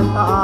ang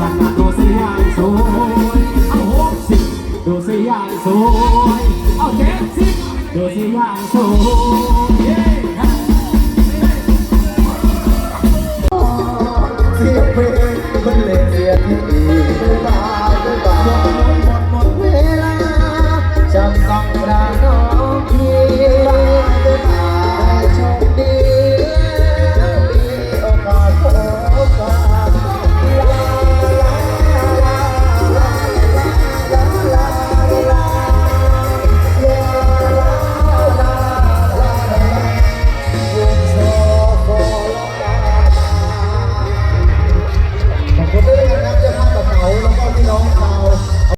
กันนะดูสิยายสวยเอาหกสิบดูสิยายสวยเอาเจ็ดสิบดูสิยายสวยเย้สิบเพื่อนเล่